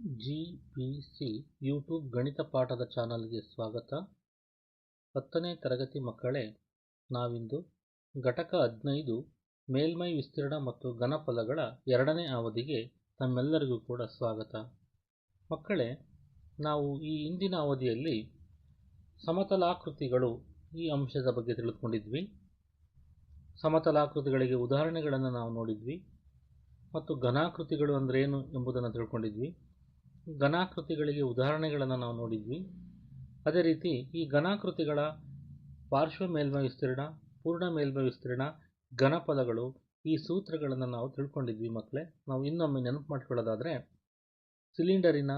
G P C YouTube ಗಣಿತ ಪಾಠದ ಚಾನಲ್ಗೆ ಸ್ವಾಗತ. ಹತ್ತನೇ ತರಗತಿ ಮಕ್ಕಳೇ, ನಾವಿಂದು ಘಟಕ ಹದಿನೈದು, ಮೇಲ್ಮೈ ವಿಸ್ತೀರ್ಣ ಮತ್ತು ಘನಫಲಗಳ ಎರಡನೇ ಅವಧಿಗೆ ತಮ್ಮೆಲ್ಲರಿಗೂ ಕೂಡ ಸ್ವಾಗತ. ಮಕ್ಕಳೇ, ನಾವು ಈ ಹಿಂದಿನ ಅವಧಿಯಲ್ಲಿ ಸಮತಲಾಕೃತಿಗಳು ಈ ಅಂಶದ ಬಗ್ಗೆ ತಿಳಿದುಕೊಂಡಿದ್ವಿ. ಸಮತಲಾಕೃತಿಗಳಿಗೆ ಉದಾಹರಣೆಗಳನ್ನು ನಾವು ನೋಡಿದ್ವಿ. ಮತ್ತು ಘನಾಕೃತಿಗಳು ಅಂದ್ರೇನು ಎಂಬುದನ್ನು ತಿಳ್ಕೊಂಡಿದ್ವಿ. ಘನಾಕೃತಿಗಳಿಗೆ ಉದಾಹರಣೆಗಳನ್ನು ನಾವು ನೋಡಿದ್ವಿ. ಅದೇ ರೀತಿ ಈ ಘನಾಕೃತಿಗಳ ಪಾರ್ಶ್ವ ಮೇಲ್ಮೈ ವಿಸ್ತೀರ್ಣ, ಪೂರ್ಣ ಮೇಲ್ಮೈ ವಿಸ್ತೀರ್ಣ, ಘನಪದಗಳು ಈ ಸೂತ್ರಗಳನ್ನು ನಾವು ತಿಳ್ಕೊಂಡಿದ್ವಿ ಮಕ್ಕಳೇ. ನಾವು ಇನ್ನೊಮ್ಮೆ ನೆನಪು ಮಾಡ್ಕೊಳ್ಳೋದಾದರೆ ಸಿಲಿಂಡರಿನ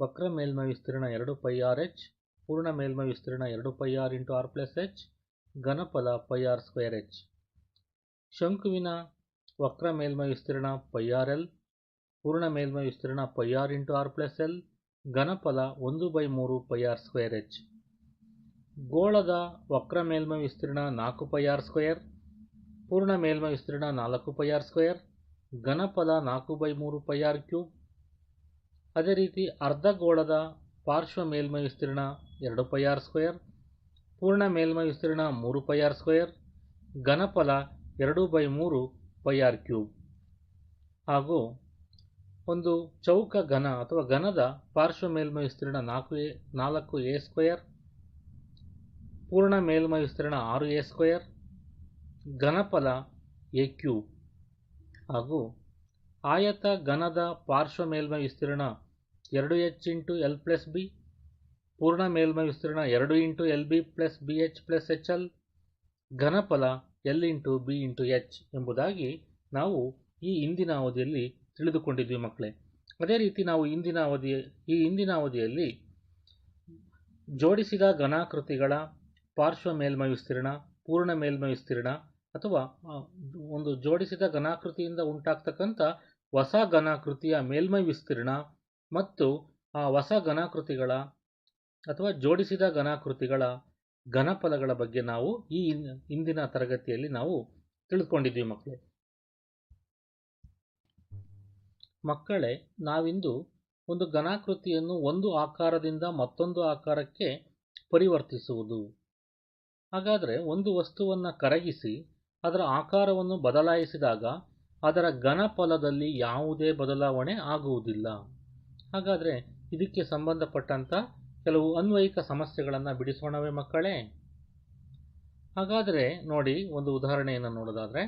ವಕ್ರ ಮೇಲ್ಮೈ ವಿಸ್ತೀರ್ಣ ಎರಡು ಪೈ ಆರ್ ಎಚ್, ಪೂರ್ಣ ಮೇಲ್ಮೈ ವಿಸ್ತೀರ್ಣ ಎರಡು pi r into r plus h, ಘನಪದ pi R square H. ಶಂಕುವಿನ ವಕ್ರ ಮೇಲ್ಮೈ ವಿಸ್ತೀರ್ಣ ಪೈ ಆರ್ ಎಲ್ ಪೂರ್ಣ ಮೇಲ್ಮೈ ವಿಸ್ತೀರ್ಣ pi r into r plus l ಘನಫಲ ಒಂದು ಬೈ ಮೂರು ಪೈ ಆರ್ ಸ್ಕ್ವೇರ್ ಎಚ್ ಗೋಳದ ವಕ್ರ ಮೇಲ್ಮೈ ವಿಸ್ತೀರ್ಣ ನಾಲ್ಕು ಪೈ ಆರ್ ಸ್ಕ್ವೇರ್ ಪೂರ್ಣ ಮೇಲ್ಮೈ ವಿಸ್ತೀರ್ಣ ನಾಲ್ಕು ಪೈ ಆರ್ ಸ್ಕ್ವೇರ್ ಘನಪದ ನಾಲ್ಕು ಬೈ ಮೂರು ಪೈ ಆರ್ ಕ್ಯೂಬ್ ಅದೇ ರೀತಿ ಅರ್ಧ ಗೋಳದ ಪಾರ್ಶ್ವ ಮೇಲ್ಮೈ ವಿಸ್ತೀರ್ಣ ಎರಡು ಪೈ ಆರ್ ಸ್ಕ್ವೇರ್ ಪೂರ್ಣ ಮೇಲ್ಮೈ ವಿಸ್ತೀರ್ಣ ಮೂರು ಪೈ ಆರ್ ಸ್ಕ್ವೇರ್ ಘನಫಲ ಎರಡು ಬೈ ಮೂರು ಪೈ ಆರ್ ಕ್ಯೂಬ್ ಹಾಗೂ ಒಂದು ಚೌಕ ಘನ ಅಥವಾ ಘನದ ಪಾರ್ಶ್ವ ಮೇಲ್ಮೈ ವಿಸ್ತೀರ್ಣ ನಾಲ್ಕು ಎ ನಾಲ್ಕು ಎ ಸ್ಕ್ವೇರ್, ಪೂರ್ಣ ಮೇಲ್ಮೈ ವಿಸ್ತೀರ್ಣ ಆರು ಎ ಸ್ಕ್ವೇರ್, ಘನಫಲ ಎ ಕ್ಯೂಬ್. ಹಾಗೂ ಆಯತ ಘನದ ಪಾರ್ಶ್ವ ಮೇಲ್ಮೈ ವಿಸ್ತೀರ್ಣ ಎರಡು h into l plus b, ಪೂರ್ಣ ಮೇಲ್ಮೈ ವಿಸ್ತೀರ್ಣ ಎರಡು into l b plus b h plus h l, ಘನಫಲ l into b into h ಎಂಬುದಾಗಿ ನಾವು ಈ ಹಿಂದಿನ ಅವಧಿಯಲ್ಲಿ ತಿಳಿದುಕೊಂಡಿದ್ವಿ ಮಕ್ಕಳೇ. ಅದೇ ರೀತಿ ನಾವು ಇಂದಿನ ಅವಧಿ, ಈ ಇಂದಿನ ಅವಧಿಯಲ್ಲಿ ಜೋಡಿಸಿದ ಘನಾಕೃತಿಗಳ ಪಾರ್ಶ್ವ ಮೇಲ್ಮೈ ವಿಸ್ತೀರ್ಣ, ಪೂರ್ಣ ಮೇಲ್ಮೈ ವಿಸ್ತೀರ್ಣ ಅಥವಾ ಒಂದು ಜೋಡಿಸಿದ ಘನಾಕೃತಿಯಿಂದ ಉಂಟಾಗ್ತಕ್ಕಂಥ ಹೊಸ ಘನಾಕೃತಿಯ ಮೇಲ್ಮೈ ವಿಸ್ತೀರ್ಣ ಮತ್ತು ಆ ಹೊಸ ಘನಾಕೃತಿಗಳ ಅಥವಾ ಜೋಡಿಸಿದ ಘನಾಕೃತಿಗಳ ಘನಫಲಗಳ ಬಗ್ಗೆ ನಾವು ಈ ಇಂದಿನ ತರಗತಿಯಲ್ಲಿ ನಾವು ತಿಳ್ಕೊಂಡಿದ್ವಿ ಮಕ್ಕಳೇ. ಮಕ್ಕಳೇ, ನಾವಿಂದು ಒಂದು ಘನಾಕೃತಿಯನ್ನು ಒಂದು ಆಕಾರದಿಂದ ಮತ್ತೊಂದು ಆಕಾರಕ್ಕೆ ಪರಿವರ್ತಿಸುವುದು. ಹಾಗಾದರೆ ಒಂದು ವಸ್ತುವನ್ನು ಕರಗಿಸಿ, ಅದರ ಆಕಾರವನ್ನು ಬದಲಾಯಿಸಿದಾಗ ಅದರ ಘನಫಲದಲ್ಲಿ ಯಾವುದೇ ಬದಲಾವಣೆ ಆಗುವುದಿಲ್ಲ. ಹಾಗಾದರೆ ಇದಕ್ಕೆ ಸಂಬಂಧಪಟ್ಟಂಥ ಕೆಲವು ಅನ್ವಯಿಕ ಸಮಸ್ಯೆಗಳನ್ನು ಬಿಡಿಸೋಣವೇ ಮಕ್ಕಳೇ? ಹಾಗಾದರೆ ನೋಡಿ ಒಂದು ಉದಾಹರಣೆಯನ್ನು ನೋಡೋದಾದರೆ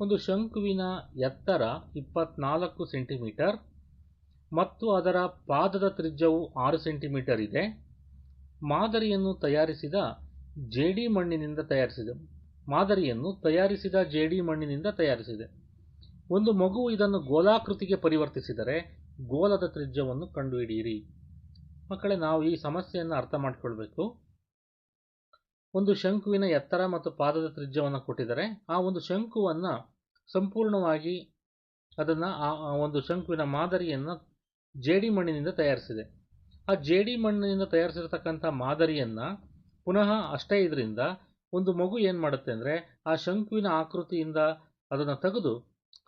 ಒಂದು ಶಂಕುವಿನ ಎತ್ತರ ಇಪ್ಪತ್ನಾಲ್ಕು ಸೆಂಟಿಮೀಟರ್ ಮತ್ತು ಅದರ ಪಾದದ ತ್ರಿಜ್ಯವು ಆರು ಸೆಂಟಿಮೀಟರ್ ಇದೆ. ಮಾದರಿಯನ್ನು ತಯಾರಿಸಿದ ಜೇಡಿ ಮಣ್ಣಿನಿಂದ ತಯಾರಿಸಿದೆ. ಮಾದರಿಯನ್ನು ತಯಾರಿಸಿದ ಜೇಡಿ ಮಣ್ಣಿನಿಂದ ತಯಾರಿಸಿದೆ. ಒಂದು ಮಗು ಇದನ್ನು ಗೋಲಾಕೃತಿಗೆ ಪರಿವರ್ತಿಸಿದರೆ ಗೋಲದ ತ್ರಿಜ್ಯವನ್ನು ಕಂಡುಹಿಡಿಯಿರಿ. ಮಕ್ಕಳೇ, ನಾವು ಈ ಸಮಸ್ಯೆಯನ್ನು ಅರ್ಥ ಮಾಡಿಕೊಳ್ಬೇಕು. ಒಂದು ಶಂಕುವಿನ ಎತ್ತರ ಮತ್ತು ಪಾದದ ತ್ರಿಜ್ಯವನ್ನು ಕೊಟ್ಟಿದ್ದಾರೆ. ಆ ಒಂದು ಶಂಕುವನ್ನು ಸಂಪೂರ್ಣವಾಗಿ ಅದನ್ನು ಆ ಒಂದು ಶಂಕುವಿನ ಮಾದರಿಯನ್ನು ಜೇಡಿ ಮಣ್ಣಿನಿಂದ ತಯಾರಿಸಿದೆ. ಆ ಜೇಡಿ ಮಣ್ಣಿನಿಂದ ತಯಾರಿಸಿರ್ತಕ್ಕಂಥ ಮಾದರಿಯನ್ನು ಪುನಃ ಅಷ್ಟೇ ಇದರಿಂದ ಒಂದು ಮಗು ಏನು ಮಾಡುತ್ತೆ ಅಂದರೆ ಆ ಶಂಕುವಿನ ಆಕೃತಿಯಿಂದ ಅದನ್ನು ತೆಗೆದು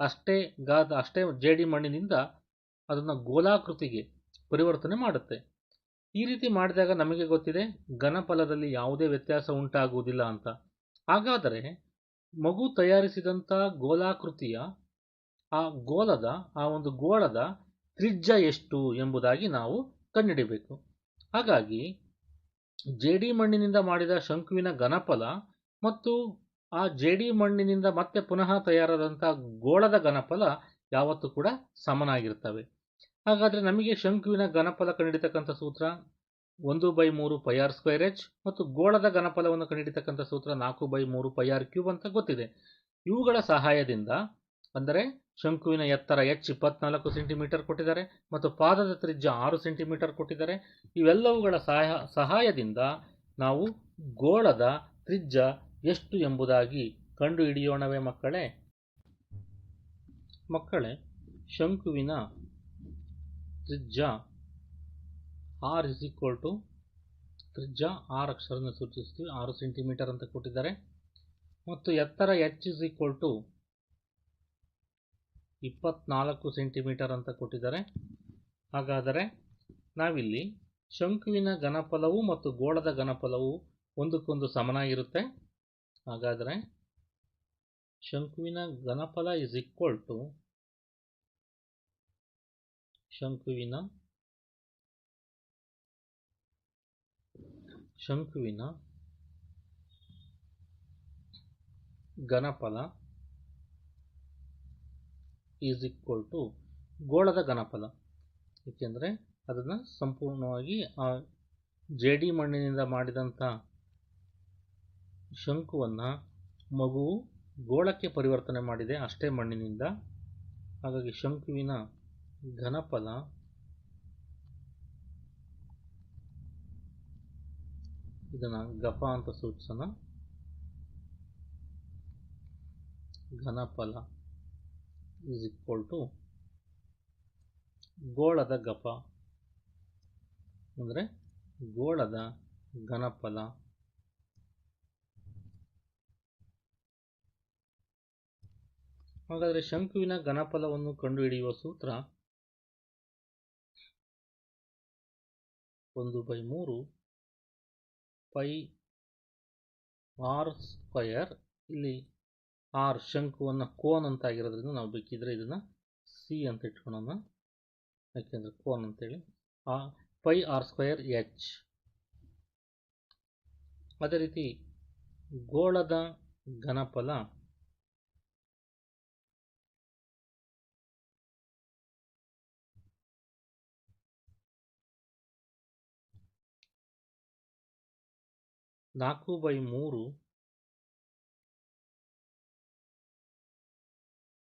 ಅಷ್ಟೇ ಗಾದ, ಅಷ್ಟೇ ಜೇಡಿ ಮಣ್ಣಿನಿಂದ ಅದನ್ನು ಗೋಲಾಕೃತಿಗೆ ಪರಿವರ್ತನೆ ಮಾಡುತ್ತೆ. ಈ ರೀತಿ ಮಾಡಿದಾಗ ನಮಗೆ ಗೊತ್ತಿದೆ ಘನಫಲದಲ್ಲಿ ಯಾವುದೇ ವ್ಯತ್ಯಾಸ ಉಂಟಾಗುವುದಿಲ್ಲ ಅಂತ. ಹಾಗಾದರೆ ಮಗು ತಯಾರಿಸಿದಂಥ ಗೋಲಾಕೃತಿಯ ಆ ಗೋಲದ, ಆ ಒಂದು ಗೋಳದ ತ್ರಿಜ್ಯ ಎಷ್ಟು ಎಂಬುದಾಗಿ ನಾವು ಕಂಡುಹಿಡಿಬೇಕು ಹಾಗಾಗಿ ಜೇಡಿ ಮಣ್ಣಿನಿಂದ ಮಾಡಿದ ಶಂಕುವಿನ ಘನಫಲ ಮತ್ತು ಆ ಜೇಡಿ ಮಣ್ಣಿನಿಂದ ಮತ್ತೆ ಪುನಃ ತಯಾರಾದಂಥ ಗೋಳದ ಘನಫಲ ಯಾವತ್ತೂ ಕೂಡ ಸಮನಾಗಿರ್ತವೆ ಹಾಗಾದರೆ ನಮಗೆ ಶಂಕುವಿನ ಘನಫಲ ಕಂಡಿಡಿತಕ್ಕಂಥ ಸೂತ್ರ ಒಂದು ಬೈ ಮೂರು ಪೈ ಆರ್ ಸ್ಕ್ವೇರ್ ಎಚ್ ಮತ್ತು ಗೋಳದ ಘನಫಲವನ್ನು ಕಂಡಿಡಿತಕ್ಕಂಥ ಸೂತ್ರ ನಾಲ್ಕು ಬೈ ಮೂರು ಪೈ ಆರ್ ಕ್ಯೂಬ್ ಅಂತ ಗೊತ್ತಿದೆ. ಇವುಗಳ ಸಹಾಯದಿಂದ ಅಂದರೆ ಶಂಕುವಿನ ಎತ್ತರ ಎಚ್ ಇಪ್ಪತ್ನಾಲ್ಕು ಸೆಂಟಿಮೀಟರ್ ಕೊಟ್ಟಿದ್ದಾರೆ ಮತ್ತು ಪಾದದ ತ್ರಿಜ್ಯ ಆರು ಸೆಂಟಿಮೀಟರ್ ಕೊಟ್ಟಿದ್ದಾರೆ. ಇವೆಲ್ಲವುಗಳ ಸಹಾಯ, ಸಹಾಯದಿಂದ ನಾವು ಗೋಳದ ತ್ರಿಜ್ಯ ಎಷ್ಟು ಎಂಬುದಾಗಿ ಕಂಡುಹಿಡಿಯೋಣವೇ ಮಕ್ಕಳೇ? ಮಕ್ಕಳೇ, ಶಂಕುವಿನ ತ್ರಿಜ್ಯ ಆರ್ ಇಸ್ ಈಕ್ವಲ್ ಟು ತ್ರಿಜ್ಯ ಆರ್ ಅಕ್ಷರವನ್ನು ಸೂಚಿಸ್ತೀವಿ ಆರು ಸೆಂಟಿಮೀಟರ್ ಅಂತ ಕೊಟ್ಟಿದ್ದಾರೆ. ಮತ್ತು ಎತ್ತರ ಎಚ್ ಇಸ್ ಈಕ್ವಲ್ ಟು ಇಪ್ಪತ್ನಾಲ್ಕು ಸೆಂಟಿಮೀಟರ್ ಅಂತ ಕೊಟ್ಟಿದ್ದಾರೆ. ಹಾಗಾದರೆ ನಾವಿಲ್ಲಿ ಶಂಕುವಿನ ಘನಫಲವು ಮತ್ತು ಗೋಳದ ಘನಫಲವು ಒಂದಕ್ಕೊಂದು ಸಮನಾಗಿರುತ್ತೆ ಹಾಗಾದರೆ ಶಂಕುವಿನ ಘನಫಲ ಇಸ್ ಈಕ್ವಲ್ ಟು ಶಂಕುವಿನ ಶಂಕುವಿನ ಘನಫಲ ಈಸ್ ಈಕ್ವಲ್ ಟು ಗೋಳದ ಘನಫಲ. ಏಕೆಂದರೆ ಅದನ್ನು ಸಂಪೂರ್ಣವಾಗಿ ಆ ಜೇಡಿ ಮಣ್ಣಿನಿಂದ ಮಾಡಿದಂಥ ಶಂಕುವನ್ನು ಮಗುವು ಗೋಳಕ್ಕೆ ಪರಿವರ್ತನೆ ಮಾಡಿದೆ ಅಷ್ಟೇ ಮಣ್ಣಿನಿಂದ. ಹಾಗಾಗಿ ಶಂಕುವಿನ ಘನಫಲ ಇದನ್ನು ಗಫ ಅಂತ ಸೂಚಿಸೋಣ. ಘನಫಲ ಈಸ್ ಈಕ್ವಲ್ ಟು ಗೋಳದ ಗಫ ಅಂದರೆ ಗೋಳದ ಘನಫಲ. ಹಾಗಾದರೆ ಶಂಕುವಿನ ಘನಫಲವನ್ನು ಕಂಡುಹಿಡಿಯುವ ಸೂತ್ರ ಒಂದು ಬೈ ಮೂರು ಪೈ ಆರ್ ಸ್ಕ್ವಯರ್ ಇಲ್ಲಿ ಆರ್ ಶಂಕುವನ್ನು ಕೋನ್ ಅಂತ ಆಗಿರೋದ್ರಿಂದ ನಾವು ಬೇಕಿದ್ರೆ ಇದನ್ನು ಸಿ ಅಂತ ಇಟ್ಕೊಳ್ಳೋಣ ಯಾಕೆಂದರೆ ಕೋನ್ ಅಂತೇಳಿ. ಆ ಪೈ ಆರ್ ಸ್ಕ್ವಯರ್ ಎಚ್ ಅದೇ ರೀತಿ ಗೋಳದ ಘನಫಲ ನಾಲ್ಕು ಬೈ ಮೂರು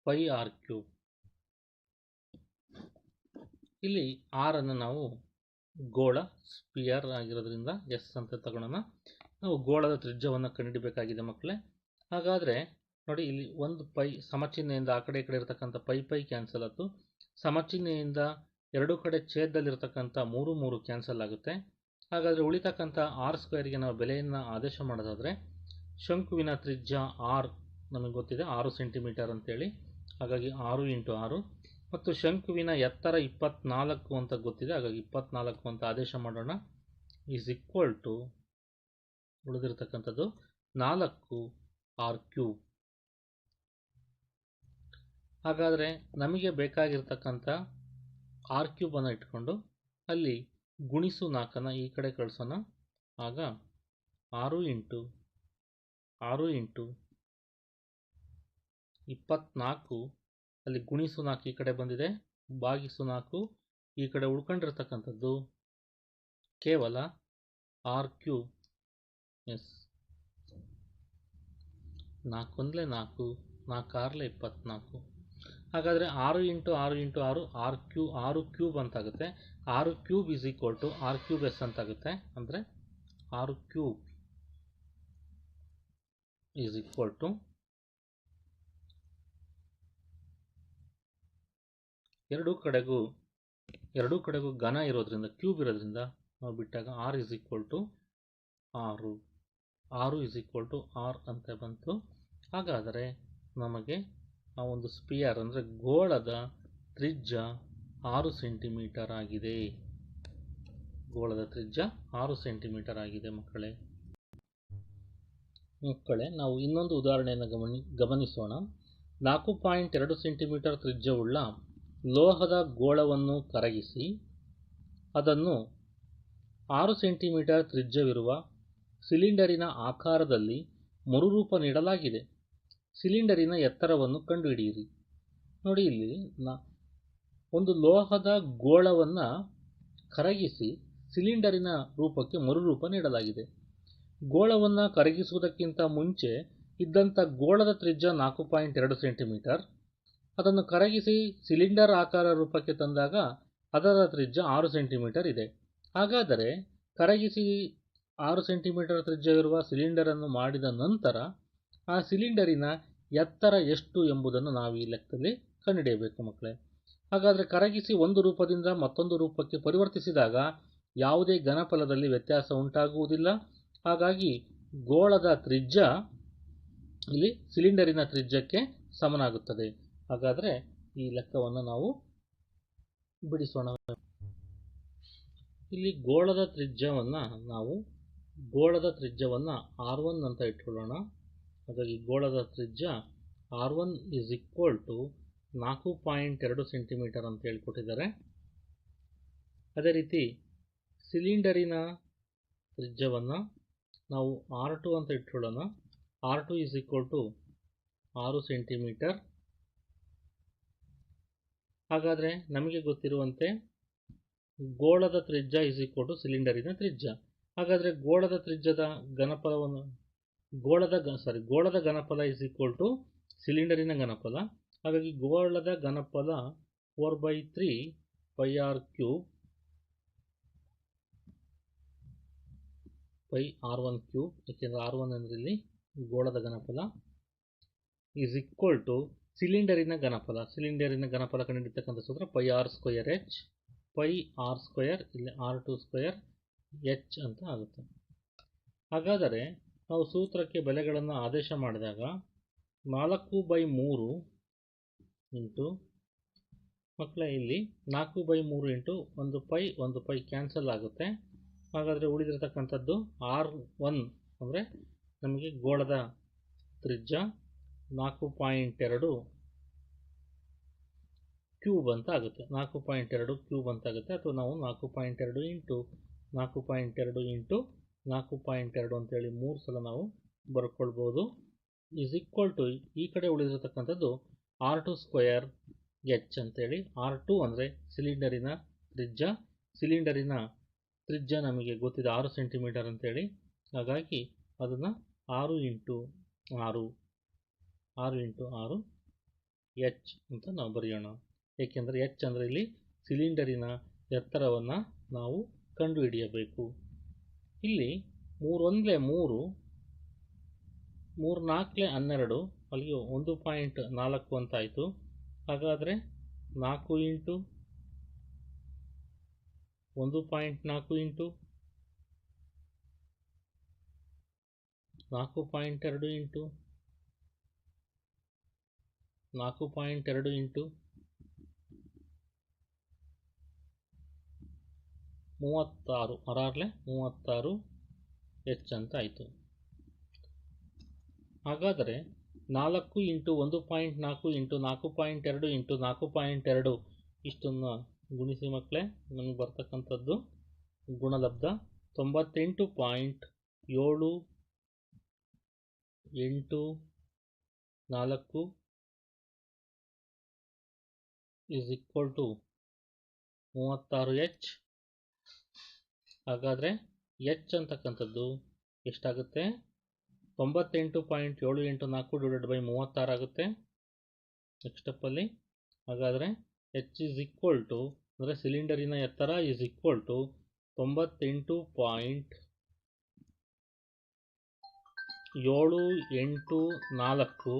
ಪೈ ಆರ್ ಕ್ಯೂಬ್. ಇಲ್ಲಿ ಆರನ್ನು ನಾವು ಗೋಳ ಸ್ಪಿಯರ್ ಆಗಿರೋದ್ರಿಂದ ಎಸ್ ಅಂತ ತಗೊಳ್ಳೋಣ ನಾವು ಗೋಳದ ತ್ರಿಜ್ಯವನ್ನು ಕಂಡುಹಿಡಬೇಕಾಗಿದೆ ಮಕ್ಕಳೇ. ಹಾಗಾದರೆ ನೋಡಿ ಇಲ್ಲಿ ಒಂದು ಪೈ ಸಮಚಿಹ್ನೆಯಿಂದ ಆ ಕಡೆ ಈ ಕಡೆ ಇರತಕ್ಕಂಥ ಪೈ ಪೈ ಕ್ಯಾನ್ಸಲ್ ಆಯಿತು. ಸಮಚಿಹ್ನೆಯಿಂದ ಎರಡು ಕಡೆ ಛೇದದಲ್ಲಿರ್ತಕ್ಕಂಥ ಮೂರು ಮೂರು ಕ್ಯಾನ್ಸಲ್ ಆಗುತ್ತೆ. ಹಾಗಾದರೆ ಉಳಿತಕ್ಕಂಥ ಆರ್ ಸ್ಕ್ವೇರ್ಗೆ ನಾವು ಬೆಲೆಯನ್ನು ಆದೇಶ ಮಾಡೋದಾದರೆ ಶಂಕುವಿನ ತ್ರಿಜ್ಯ ಆರ್ ನಮಗೆ ಗೊತ್ತಿದೆ, ಆರು ಸೆಂಟಿಮೀಟರ್ ಅಂತೇಳಿ. ಹಾಗಾಗಿ ಆರು ಇಂಟು ಆರು. ಮತ್ತು ಶಂಕುವಿನ ಎತ್ತರ ಇಪ್ಪತ್ನಾಲ್ಕು ಅಂತ ಗೊತ್ತಿದೆ, ಹಾಗಾಗಿ ಇಪ್ಪತ್ನಾಲ್ಕು ಅಂತ ಆದೇಶ ಮಾಡೋಣ. ಈಸ್ ಈಕ್ವಲ್ ಟು ಉಳಿದಿರ್ತಕ್ಕಂಥದ್ದು ನಾಲ್ಕು ಆರ್ ಕ್ಯೂಬ್ ಹಾಗಾದರೆ ನಮಗೆ ಬೇಕಾಗಿರ್ತಕ್ಕಂಥ ಆರ್ ಕ್ಯೂಬನ್ನು ಇಟ್ಕೊಂಡು ಅಲ್ಲಿ ಗುಣಿಸು ನಾಲ್ಕನ್ನು ಈ ಕಡೆ ಕಳಿಸೋಣ. ಆಗ ಆರು ಇಂಟು ಆರು ಇಂಟು ಇಪ್ಪತ್ನಾಲ್ಕು, ಅಲ್ಲಿ ಗುಣಿಸು ನಾಲ್ಕು ಈ ಕಡೆ ಬಂದಿದೆ ಬಾಗಿಸು ನಾಲ್ಕು, ಈ ಕಡೆ ಉಳ್ಕೊಂಡಿರ್ತಕ್ಕಂಥದ್ದು ಕೇವಲ ಆರ್ ಕ್ಯೂ ಎಸ್. ನಾಲ್ಕೊಂದಲೇ ನಾಲ್ಕು ನಾಲ್ಕು ಆರಲೇ ಇಪ್ಪತ್ನಾಲ್ಕು. ಹಾಗಾದರೆ ಆರು ಇಂಟು ಆರು ಇಂಟು ಆರು ಆರು ಕ್ಯೂ, ಆರು ಕ್ಯೂಬ್ ಅಂತಾಗುತ್ತೆ ಆರು ಕ್ಯೂಬ್ ಇಸ್ ಈಕ್ವಲ್ ಟು ಆರು ಕ್ಯೂಬ್ ಎಸ್ ಅಂತಾಗುತ್ತೆ ಅಂದರೆ ಆರು ಕ್ಯೂಬ್ ಈಸ್ ಈಕ್ವಲ್ ಟು ಎರಡೂ ಕಡೆಗೂ ಎರಡೂ ಕಡೆಗೂ ಘನ ಇರೋದ್ರಿಂದ, ಕ್ಯೂಬ್ ಇರೋದ್ರಿಂದ ನಾವು ಬಿಟ್ಟಾಗ ಆರ್ ಇಸ್ ಈಕ್ವಲ್ ಟು ಆರು. ಆರು ಇಸ್ ಈಕ್ವಲ್ ಟು ಆರ್ ಅಂತ ಬಂತು. ಹಾಗಾದರೆ ನಮಗೆ ಆ ಒಂದು ಸ್ಪಿಯರ್ ಅಂದರೆ ಗೋಳದ ತ್ರಿಜ್ಯ ಆರು ಸೆಂಟಿಮೀಟರ್ ಆಗಿದೆ. ಗೋಳದ ತ್ರಿಜ್ಯ ಆರು ಸೆಂಟಿಮೀಟರ್ ಆಗಿದೆ ಮಕ್ಕಳೇ. ಮಕ್ಕಳೇ, ನಾವು ಇನ್ನೊಂದು ಉದಾಹರಣೆಯನ್ನು ಗಮನಿ, ಗಮನಿಸೋಣ. ನಾಲ್ಕು ಪಾಯಿಂಟ್ ಎರಡು ಸೆಂಟಿಮೀಟರ್ ತ್ರಿಜ್ಯವುಳ್ಳ ಲೋಹದ ಗೋಳವನ್ನು ಕರಗಿಸಿ, ಅದನ್ನು ಆರು ಸೆಂಟಿಮೀಟರ್ ತ್ರಿಜ್ಯವಿರುವ ಸಿಲಿಂಡರಿನ ಆಕಾರದಲ್ಲಿ ಮರುರೂಪ ನೀಡಲಾಗಿದೆ. ಸಿಲಿಂಡರಿನ ಎತ್ತರವನ್ನು ಕಂಡುಹಿಡಿಯಿರಿ. ನೋಡಿ ಇಲ್ಲಿ ನಾ ಒಂದು ಲೋಹದ ಗೋಳವನ್ನು ಕರಗಿಸಿ ಸಿಲಿಂಡರಿನ ರೂಪಕ್ಕೆ ಮರುರೂಪ ನೀಡಲಾಗಿದೆ. ಗೋಳವನ್ನು ಕರಗಿಸುವುದಕ್ಕಿಂತ ಮುಂಚೆ ಇದ್ದಂಥ ಗೋಳದ ತ್ರಿಜ್ಯ ನಾಲ್ಕು ಪಾಯಿಂಟ್ ಎರಡು ಸೆಂಟಿಮೀಟರ್. ಅದನ್ನು ಕರಗಿಸಿ ಸಿಲಿಂಡರ್ ಆಕಾರ ರೂಪಕ್ಕೆ ತಂದಾಗ ಅದರ ತ್ರಿಜ್ಯ ಆರು ಸೆಂಟಿಮೀಟರ್ ಇದೆ. ಹಾಗಾದರೆ ಕರಗಿಸಿ ಆರು ಸೆಂಟಿಮೀಟರ್ ತ್ರಿಜ್ಯವಿರುವ ಸಿಲಿಂಡರನ್ನು ಮಾಡಿದ ನಂತರ ಆ ಸಿಲಿಂಡರಿನ ಎತ್ತರ ಎಷ್ಟು ಎಂಬುದನ್ನು ನಾವು ಈ ಲೆಕ್ಕದಲ್ಲಿ ಕಂಡುಹಿಡಿಯಬೇಕು ಮಕ್ಕಳೇ. ಹಾಗಾದರೆ ಕರಗಿಸಿ ಒಂದು ರೂಪದಿಂದ ಮತ್ತೊಂದು ರೂಪಕ್ಕೆ ಪರಿವರ್ತಿಸಿದಾಗ ಯಾವುದೇ ಘನಫಲದಲ್ಲಿ ವ್ಯತ್ಯಾಸ ಉಂಟಾಗುವುದಿಲ್ಲ. ಹಾಗಾಗಿ ಗೋಳದ ತ್ರಿಜ್ಯ ಇಲ್ಲಿ ಸಿಲಿಂಡರಿನ ತ್ರಿಜ್ಯಕ್ಕೆ ಸಮನಾಗುತ್ತದೆ. ಹಾಗಾದರೆ ಈ ಲೆಕ್ಕವನ್ನು ನಾವು ಬಿಡಿಸೋಣ. ಇಲ್ಲಿ ಗೋಳದ ತ್ರಿಜ್ಯವನ್ನು ನಾವು ಗೋಳದ ತ್ರಿಜ್ಯವನ್ನು ಆರ್ ಒನ್ ಅಂತ ಇಟ್ಕೊಳ್ಳೋಣ. ಹಾಗಾಗಿ ಗೋಳದ ತ್ರಿಜ್ಯ r one is equal to ನಾಲ್ಕು ಪಾಯಿಂಟ್ ಎರಡು ಸೆಂಟಿಮೀಟರ್ ಅಂತ ಹೇಳ್ಕೊಟ್ಟಿದ್ದಾರೆ. ಅದೇ ರೀತಿ ಸಿಲಿಂಡರಿನ ತ್ರಿಜ್ಯವನ್ನು ನಾವು ಆರ್ ಟು ಅಂತ ಇಟ್ಕೊಳ್ಳೋಣ. R two is equal to ಆರು ಸೆಂಟಿಮೀಟರ್ ಹಾಗಾದರೆ ನಮಗೆ ಗೊತ್ತಿರುವಂತೆ ಗೋಳದ ತ್ರಿಜ್ಯ ಇಸ್ ಈಕ್ವಲ್ ಟು ಸಿಲಿಂಡರಿನ ತ್ರಿಜ್ಯ. ಹಾಗಾದರೆ ಗೋಳದ ತ್ರಿಜ್ಯದ ಘನಫಲವನ್ನು ಗೋಳದ ಗ ಸಾರಿ ಗೋಳದ ಘನಫಲ ಇಸ್ ಈಕ್ವಲ್ ಟು ಸಿಲಿಂಡರಿನ ಘನಫಲ. ಹಾಗಾಗಿ ಗೋಳದ ಘನಫಲ four by three pi r cube pi r one cube ಏಕೆಂದರೆ ಆರ್ ಒನ್ ಅಂದರೆ ಇಲ್ಲಿ ಗೋಳದ ಘನಫಲ ಈಸ್ ಈಕ್ವಲ್ ಟು ಸಿಲಿಂಡರಿನ ಘನಫಲ. ಸಿಲಿಂಡರಿನ ಘನಫಲ ಕಂಡುಹಿಡಿತಕ್ಕಂಥ ಸೂತ್ರ pi r square h pi r square ಇಲ್ಲಿ ಆರ್ ಟು ಸ್ಕ್ವಯರ್ ಎಚ್ ಅಂತ ಆಗುತ್ತೆ. ಹಾಗಾದರೆ ನಾವು ಸೂತ್ರಕ್ಕೆ ಬೆಲೆಗಳನ್ನು ಆದೇಶ ಮಾಡಿದಾಗ ನಾಲ್ಕು ಬೈ ಮೂರು ಇಂಟು ಮಕ್ಕಳೇ ಇಲ್ಲಿ ನಾಲ್ಕು ಬೈ ಮೂರು ಇಂಟು ಒಂದು ಪೈ ಒಂದು ಪೈ ಕ್ಯಾನ್ಸಲ್ ಆಗುತ್ತೆ. ಹಾಗಾದರೆ ಉಳಿದಿರತಕ್ಕಂಥದ್ದು ಆರ್ ಒನ್ ಅಂದರೆ ನಮಗೆ ಗೋಳದ ತ್ರಿಜ್ಯ ನಾಲ್ಕು ಪಾಯಿಂಟ್ ಎರಡು ಕ್ಯೂಬ್ ಅಂತ ಆಗುತ್ತೆ. ನಾಲ್ಕು ಪಾಯಿಂಟ್ ಎರಡು ಕ್ಯೂಬ್ ಅಂತ ಆಗುತ್ತೆ. ಅಥವಾ ನಾವು ನಾಲ್ಕು ಪಾಯಿಂಟ್ ಎರಡು ಇಂಟು, ನಾಲ್ಕು ಪಾಯಿಂಟ್ ಎರಡು ಇಂಟು ನಾಲ್ಕು ಪಾಯಿಂಟ್ ಎರಡು ಅಂತೇಳಿ ಮೂರು ಸಲ ನಾವು ಬರ್ಕೊಳ್ಬೋದು. ಈಸ್ ಈಕ್ವಲ್ ಟು ಈ ಕಡೆ ಉಳಿದಿರತಕ್ಕಂಥದ್ದು ಆರ್ ಟು ಸ್ಕ್ವಯರ್ ಎಚ್ ಅಂತೇಳಿ. ಆರ್ ಟು ಅಂದರೆ ಸಿಲಿಂಡರಿನ ತ್ರಿಜ್ಯ. ಸಿಲಿಂಡರಿನ ತ್ರಿಜ್ಯ ನಮಗೆ ಗೊತ್ತಿದೆ ಆರು ಸೆಂಟಿಮೀಟರ್ ಅಂತೇಳಿ. ಹಾಗಾಗಿ ಅದನ್ನು ಆರು ಇಂಟು ಆರು ಆರು ಇಂಟು ಆರು ಎಚ್ ಅಂತ ನಾವು ಬರೆಯೋಣ. ಏಕೆಂದರೆ ಎಚ್ ಅಂದರೆ ಇಲ್ಲಿ ಸಿಲಿಂಡರಿನ ಎತ್ತರವನ್ನು ನಾವು ಕಂಡುಹಿಡಿಯಬೇಕು. ಇಲ್ಲಿ ಮೂರೊಂದ್ಲೆ ಮೂರು ಮೂರು ನಾಲ್ಕಲೆ ಹನ್ನೆರಡು, ಅಲ್ಲಿಗೆ ಒಂದು ಪಾಯಿಂಟ್ ನಾಲ್ಕು ಅಂತಾಯಿತು. ಹಾಗಾದರೆ ನಾಲ್ಕು ಇಂಟು ಒಂದು ಪಾಯಿಂಟ್ ನಾಲ್ಕು ಇಂಟು ನಾಲ್ಕು ಪಾಯಿಂಟ್ ಎರಡು ಇಂಟು ನಾಲ್ಕು ಪಾಯಿಂಟ್ ಎರಡು ಇಂಟು ಮೂವತ್ತಾರು ಅರಾರ್ಲೆ ಮೂವತ್ತಾರು ಎಚ್ ಅಂತ ಆಯಿತು. ಹಾಗಾದರೆ ನಾಲ್ಕು ಇಂಟು ಒಂದು ಪಾಯಿಂಟ್ ನಾಲ್ಕು ಇಂಟು ನಾಲ್ಕು ಪಾಯಿಂಟ್ ಎರಡು ಇಂಟು ನಾಲ್ಕು ಪಾಯಿಂಟ್ ಎರಡು ಇಷ್ಟನ್ನು ಗುಣಿಸಿ ಮಕ್ಕಳೇ, ನಮಗೆ ಬರ್ತಕ್ಕಂಥದ್ದು ಗುಣಲಬ್ಧ ತೊಂಬತ್ತೆಂಟು ಪಾಯಿಂಟ್ ಏಳು ಎಂಟು ನಾಲ್ಕು ಈಸ್ ಈಕ್ವಲ್ ಟು ಮೂವತ್ತಾರು ಎಚ್ ಹಾಗಾದರೆ ಎಚ್ ಅಂತಕ್ಕಂಥದ್ದು ಎಷ್ಟಾಗುತ್ತೆ? ತೊಂಬತ್ತೆಂಟು ಪಾಯಿಂಟ್ ಏಳು ಎಂಟು ನಾಲ್ಕು ಡಿವೈಡ್ ಬೈ ಮೂವತ್ತಾರು ಆಗುತ್ತೆ. ನೆಕ್ಸ್ಟ್ ಸ್ಟೆಪ್ಪಲ್ಲಿ ಹಾಗಾದರೆ ಎಚ್ ಈಸ್ ಈಕ್ವಲ್ ಟು ಅಂದರೆ ಸಿಲಿಂಡರಿನ ಎತ್ತರ ಈಸ್ ಈಕ್ವಲ್ ಟು ತೊಂಬತ್ತೆಂಟು ಪಾಯಿಂಟ್ ಏಳು ಎಂಟು ನಾಲ್ಕು.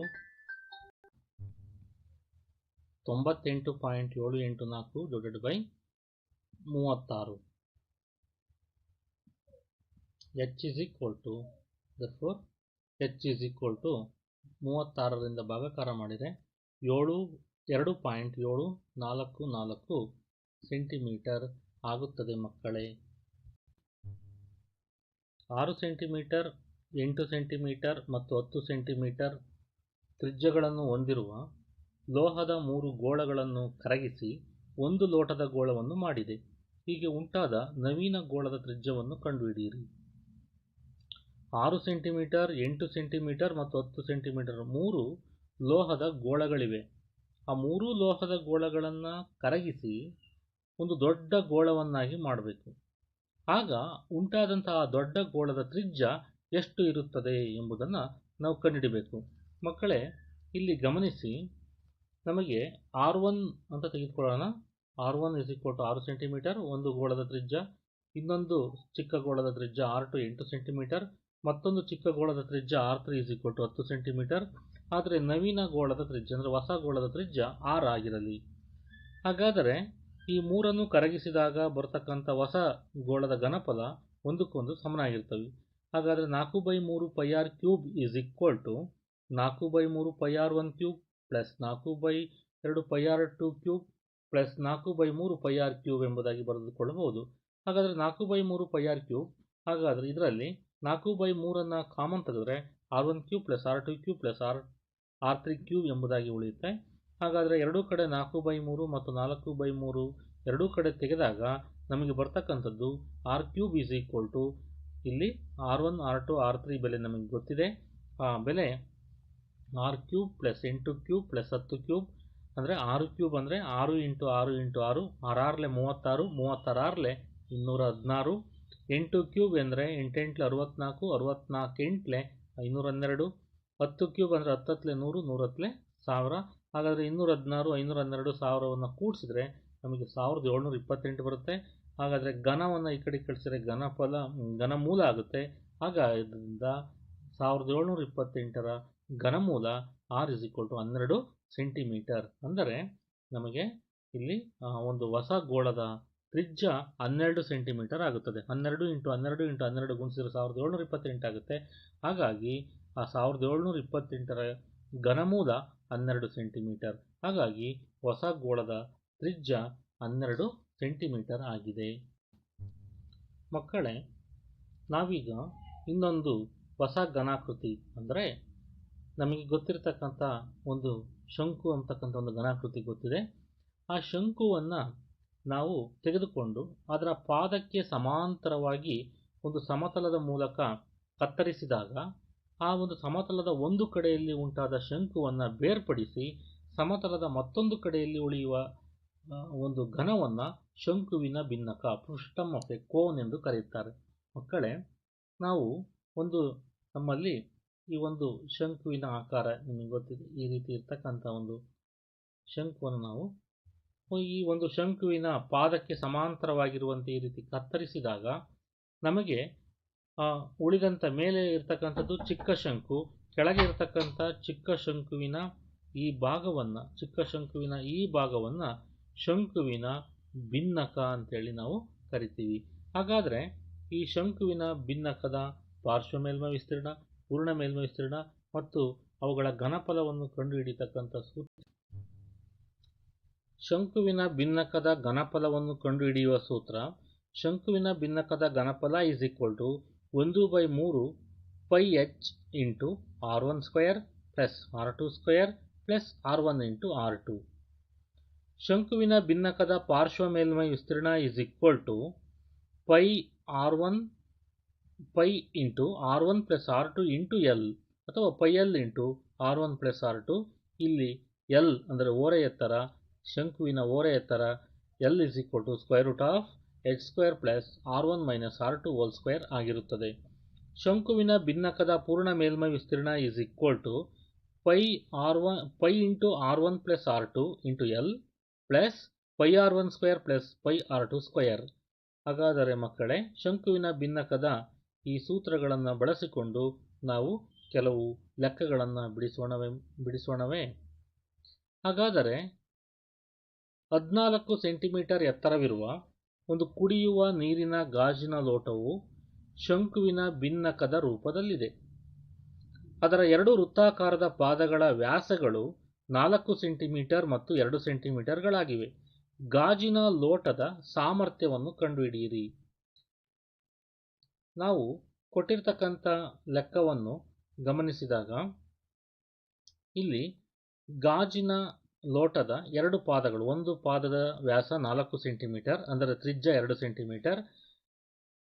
ತೊಂಬತ್ತೆಂಟು ಪಾಯಿಂಟ್ ಏಳು ಎಂಟು ನಾಲ್ಕು ಡಿವೈಡ್ ಬೈ ಮೂವತ್ತಾರು. H is equal to four h is equal ಮೂವತ್ತಾರರಿಂದ ಭಾಗಾಕಾರ ಮಾಡಿದರೆ ಏಳು, ಎರಡು ಪಾಯಿಂಟ್ ಏಳು ನಾಲ್ಕು ನಾಲ್ಕು ಸೆಂಟಿಮೀಟರ್ ಆಗುತ್ತದೆ ಮಕ್ಕಳೇ. ಆರು ಸೆಂಟಿಮೀಟರ್ ಎಂಟು ಸೆಂಟಿಮೀಟರ್ ಮತ್ತು ಹತ್ತು ಸೆಂಟಿಮೀಟರ್ ತ್ರಿಜ್ಯಗಳನ್ನು ಹೊಂದಿರುವ ಲೋಹದ ಮೂರು ಗೋಳಗಳನ್ನು ಕರಗಿಸಿ ಒಂದು ಲೋಟದ ಗೋಳವನ್ನು ಮಾಡಿದೆ. ಹೀಗೆ ಉಂಟಾದ ನವೀನ ಗೋಳದ ತ್ರಿಜ್ಯವನ್ನು ಕಂಡುಹಿಡಿಯಿರಿ. ಆರು ಸೆಂಟಿಮೀಟರ್, ಎಂಟು ಸೆಂಟಿಮೀಟರ್ ಮತ್ತು ಹತ್ತು ಸೆಂಟಿಮೀಟರ್ ಮೂರು ಲೋಹದ ಗೋಳಗಳಿವೆ. ಆ ಮೂರೂ ಲೋಹದ ಗೋಳಗಳನ್ನು ಕರಗಿಸಿ ಒಂದು ದೊಡ್ಡ ಗೋಳವನ್ನಾಗಿ ಮಾಡಬೇಕು. ಆಗ ಉಂಟಾದಂತಹ ದೊಡ್ಡ ಗೋಳದ ತ್ರಿಜ್ಯ ಎಷ್ಟು ಇರುತ್ತದೆ ಎಂಬುದನ್ನು ನಾವು ಕಂಡುಹಿಡಬೇಕು. ಮಕ್ಕಳೇ, ಇಲ್ಲಿ ಗಮನಿಸಿ, ನಮಗೆ ಆರ್ ಒನ್ ಅಂತ ತೆಗೆದುಕೊಳ್ಳೋಣ. R one is equal to ಆರು ಸೆಂಟಿಮೀಟರ್, ಒಂದು ಗೋಳದ ತ್ರಿಜ್ಯ, ಇನ್ನೊಂದು ಚಿಕ್ಕ ಗೋಳದ ತ್ರಿಜ್ಯ, ಆರ್ ಟು ಎಂಟು ಸೆಂಟಿಮೀಟರ್ ಮತ್ತೊಂದು ಚಿಕ್ಕ ಗೋಳದ ತ್ರಿಜ್ಯ r three is equal to ಹತ್ತು ಸೆಂಟಿಮೀಟರ್ ಆದರೆ ನವೀನ ಗೋಳದ ತ್ರಿಜ್ಯ ಅಂದರೆ ಹೊಸ ಗೋಳದ ತ್ರಿಜ್ಯ ಆರ್ ಆಗಿರಲಿ. ಹಾಗಾದರೆ ಈ ಮೂರನ್ನು ಕರಗಿಸಿದಾಗ ಬರತಕ್ಕಂಥ ಹೊಸ ಗೋಳದ ಘನಫಲ ಒಂದಕ್ಕೊಂದು ಸಮನಾಗಿರ್ತವೆ. ಹಾಗಾದರೆ ನಾಲ್ಕು ಬೈ ಮೂರು pi r cube is equal to ನಾಲ್ಕು ಬೈ ಮೂರು pi r one cube plus ನಾಲ್ಕು ಬೈ ಎರಡು pi r two cube plus ನಾಲ್ಕು ಬೈ ಮೂರು ಪೈ ಆರ್ ಕ್ಯೂಬ್ ಎಂಬುದಾಗಿ ಬರೆದುಕೊಳ್ಳಬಹುದು. ಹಾಗಾದರೆ ನಾಲ್ಕು ಬೈ ಮೂರು ಪೈ ಆರ್ ಕ್ಯೂಬ್ ಹಾಗಾದರೆ ಇದರಲ್ಲಿ ನಾಲ್ಕು ಬೈ ಮೂರನ್ನು ಕಾಮನ್ ತೆಗೆದ್ರೆ r one cube plus r two cube plus r r three cube ಎಂಬುದಾಗಿ ಉಳಿಯುತ್ತೆ. ಹಾಗಾದರೆ ಎರಡೂ ಕಡೆ ನಾಲ್ಕು ಬೈ ಮೂರು ಮತ್ತು ನಾಲ್ಕು ಬೈ ಮೂರು ಎರಡೂ ಕಡೆ ತೆಗೆದಾಗ ನಮಗೆ ಬರ್ತಕ್ಕಂಥದ್ದು R cube is equal to ಇಲ್ಲಿ R one, R two, R three ಬೆಲೆ ನಮಗೆ ಗೊತ್ತಿದೆ. ಆ ಬೆಲೆ ಆರ್ ಕ್ಯೂಬ್ ಪ್ಲಸ್ ಎಂಟು ಕ್ಯೂಬ್ ಪ್ಲಸ್ ಹತ್ತು ಕ್ಯೂಬ್ ಅಂದರೆ ಆರು ಕ್ಯೂಬ್ ಅಂದರೆ ಆರು ಇಂಟು ಆರು ಇಂಟು ಆರು ಆರಾರ್ಲೆ ಮೂವತ್ತಾರು ಮೂವತ್ತಾರಾರ್ಲೆ ಇನ್ನೂರ ಹದಿನಾರು. ಎಂಟು ಕ್ಯೂಬ್ ಎಂದರೆ ಎಂಟೆಂಟ್ಲೆ ಅರವತ್ನಾಲ್ಕು ಅರವತ್ನಾಲ್ಕು ಎಂಟ್ಲೆ ಐನೂರ ಹನ್ನೆರಡು ಹತ್ತು ಕ್ಯೂಬ್ ಅಂದರೆ ಹತ್ತತ್ಲೆ ನೂರು, ನೂರತ್ಲೆ ಸಾವಿರ. ಹಾಗಾದರೆ ಇನ್ನೂರ ಹದಿನಾರು, ಐನೂರ ಹನ್ನೆರಡು ಸಾವಿರವನ್ನು ಕೂಡಿಸಿದ್ರೆ ನಮಗೆ ಸಾವಿರದ ಏಳ್ನೂರ ಇಪ್ಪತ್ತೆಂಟು ಬರುತ್ತೆ. ಹಾಗಾದರೆ ಘನವನ್ನು ಈ ಕಡೆ ಕಳಿಸಿದ್ರೆ ಘನಫಲ, ಘನಮೂಲ ಆಗುತ್ತೆ. ಹಾಗಾದ್ರಿಂದ ಸಾವಿರದ ಏಳ್ನೂರ ಇಪ್ಪತ್ತೆಂಟರ ಘನಮೂಲ ಆರ್ ಇಸ್ ಈಕ್ವಲ್ ಟು ಹನ್ನೆರಡು ಸೆಂಟಿಮೀಟರ್ ಅಂದರೆ ನಮಗೆ ಇಲ್ಲಿ ಒಂದು ಹೊಸ ಗೋಳದ ತ್ರಿಜ್ಯ ಹನ್ನೆರಡು ಸೆಂಟಿಮೀಟರ್ ಆಗುತ್ತದೆ. ಹನ್ನೆರಡು ಇಂಟು ಹನ್ನೆರಡು ಇಂಟು ಹನ್ನೆರಡು ಗುಣಿಸಿದ್ರೆ ಸಾವಿರದ ಏಳ್ನೂರ ಇಪ್ಪತ್ತೆಂಟು ಆಗುತ್ತೆ. ಹಾಗಾಗಿ ಆ ಸಾವಿರದ ಏಳ್ನೂರ ಇಪ್ಪತ್ತೆಂಟರ ಘನಮೂಲ ಹನ್ನೆರಡು ಸೆಂಟಿಮೀಟರ್. ಹಾಗಾಗಿ ಹೊಸ ಗೋಳದ ತ್ರಿಜ್ಯ ಹನ್ನೆರಡು ಸೆಂಟಿಮೀಟರ್ ಆಗಿದೆ. ಮಕ್ಕಳೇ, ನಾವೀಗ ಇನ್ನೊಂದು ಹೊಸ ಘನಾಕೃತಿ ಅಂದರೆ ನಮಗೆ ಗೊತ್ತಿರತಕ್ಕಂಥ ಒಂದು ಶಂಕು ಅಂತಕ್ಕಂಥ ಒಂದು ಘನಾಕೃತಿ ಗೊತ್ತಿದೆ. ಆ ಶಂಕುವನ್ನು ನಾವು ತೆಗೆದುಕೊಂಡು ಅದರ ಪಾದಕ್ಕೆ ಸಮಾಂತರವಾಗಿ ಒಂದು ಸಮತಲದ ಮೂಲಕ ಕತ್ತರಿಸಿದಾಗ, ಆ ಒಂದು ಸಮತಲದ ಒಂದು ಕಡೆಯಲ್ಲಿ ಉಂಟಾದ ಶಂಕುವನ್ನು ಬೇರ್ಪಡಿಸಿ ಸಮತಲದ ಮತ್ತೊಂದು ಕಡೆಯಲ್ಲಿ ಉಳಿಯುವ ಒಂದು ಘನವನ್ನು ಶಂಕುವಿನ ಭಿನ್ನಕ ಪೃಷ್ಠಮ್ ಆಫ್ ಕೋನ್ ಎಂದು ಕರೆಯುತ್ತಾರೆ. ಮಕ್ಕಳೇ, ನಾವು ಒಂದು ನಮ್ಮಲ್ಲಿ ಈ ಒಂದು ಶಂಕುವಿನ ಆಕಾರ ನಿಮಗೆ ಗೊತ್ತಿದೆ. ಈ ರೀತಿ ಇರ್ತಕ್ಕಂಥ ಒಂದು ಶಂಕುವನ್ನು ನಾವು ಈ ಒಂದು ಶಂಕುವಿನ ಪಾದಕ್ಕೆ ಸಮಾಂತರವಾಗಿರುವಂತೆ ಈ ರೀತಿ ಕತ್ತರಿಸಿದಾಗ ನಮಗೆ ಉಳಿದಂಥ ಮೇಲೆ ಇರ್ತಕ್ಕಂಥದ್ದು ಚಿಕ್ಕ ಶಂಕು, ಕೆಳಗೆ ಇರ್ತಕ್ಕಂಥ ಚಿಕ್ಕ ಶಂಕುವಿನ ಈ ಭಾಗವನ್ನು, ಚಿಕ್ಕ ಶಂಕುವಿನ ಈ ಭಾಗವನ್ನು ಶಂಕುವಿನ ಭಿನ್ನಕ ಅಂತೇಳಿ ನಾವು ಕರಿತೀವಿ. ಹಾಗಾದರೆ ಈ ಶಂಕುವಿನ ಭಿನ್ನಕದ ಪಾರ್ಶ್ವ ಮೇಲ್ಮೈ ವಿಸ್ತೀರ್ಣ, ಪೂರ್ಣ ಮೇಲ್ಮೈ ವಿಸ್ತೀರ್ಣ ಮತ್ತು ಅವುಗಳ ಘನಫಲವನ್ನು ಕಂಡುಹಿಡಿತಕ್ಕಂಥ ಸೂತ್ರ ಶಂಕುವಿನ ಭಿನ್ನಕದ ಘನಫಲವನ್ನು ಕಂಡುಹಿಡಿಯುವ ಸೂತ್ರ, ಶಂಕುವಿನ ಭಿನ್ನಕದ ಘನಫಲ ಈಸ್ ಈಕ್ವಲ್ ಟು ಒಂದು ಬೈ ಮೂರು pi H into R one square plus R two square plus R one into R two ಶಂಕುವಿನ ಭಿನ್ನಕದ ಪಾರ್ಶ್ವ ಮೇಲ್ಮೈ ವಿಸ್ತೀರ್ಣ is equal to pi R one pi into R one plus R two into L ಅಥವಾ pi L into R one plus R two ಇಲ್ಲಿ L ಅಂದರೆ ಓರೆ ಎತ್ತರ ಶಂಕುವಿನ ಓರೆ ಎತ್ತರ L is equal to square root of H square plus R one minus R two whole square ಆಗಿರುತ್ತದೆ. ಶಂಕುವಿನ ಭಿನ್ನಕದ ಪೂರ್ಣ ಮೇಲ್ಮೈ ವಿಸ್ತೀರ್ಣ is equal to pi R one pi into R one plus R two into L plus pi R one square plus pi R two square ಹಾಗಾದರೆ ಮಕ್ಕಳೇ, ಶಂಕುವಿನ ಭಿನ್ನಕದ ಈ ಸೂತ್ರಗಳನ್ನು ಬಳಸಿಕೊಂಡು ನಾವು ಕೆಲವು ಲೆಕ್ಕಗಳನ್ನು ಬಿಡಿಸೋಣವೆ, ಬಿಡಿಸೋಣವೇ? ಹಾಗಾದರೆ ಹದಿನಾಲ್ಕು ಸೆಂಟಿಮೀಟರ್ ಎತ್ತರವಿರುವ ಒಂದು ಕುಡಿಯುವ ನೀರಿನ ಗಾಜಿನ ಲೋಟವು ಶಂಕುವಿನ ಭಿನ್ನಕದ ರೂಪದಲ್ಲಿದೆ. ಅದರ ಎರಡು ವೃತ್ತಾಕಾರದ ಪಾದಗಳ ವ್ಯಾಸಗಳು ನಾಲ್ಕು ಸೆಂಟಿಮೀಟರ್ ಮತ್ತು ಎರಡು ಸೆಂಟಿಮೀಟರ್ಗಳಾಗಿವೆ. ಗಾಜಿನ ಲೋಟದ ಸಾಮರ್ಥ್ಯವನ್ನು ಕಂಡುಹಿಡಿಯಿರಿ. ನಾವು ಕೊಟ್ಟಿರ್ತಕ್ಕಂಥ ಲೆಕ್ಕವನ್ನು ಗಮನಿಸಿದಾಗ ಇಲ್ಲಿ ಗಾಜಿನ ಲೋಟದ ಎರಡು ಪಾದಗಳು, ಒಂದು ಪಾದದ ವ್ಯಾಸ ನಾಲ್ಕು ಸೆಂಟಿಮೀಟರ್, ಅಂದರೆ ತ್ರಿಜ್ಯ ಎರಡು ಸೆಂಟಿಮೀಟರ್,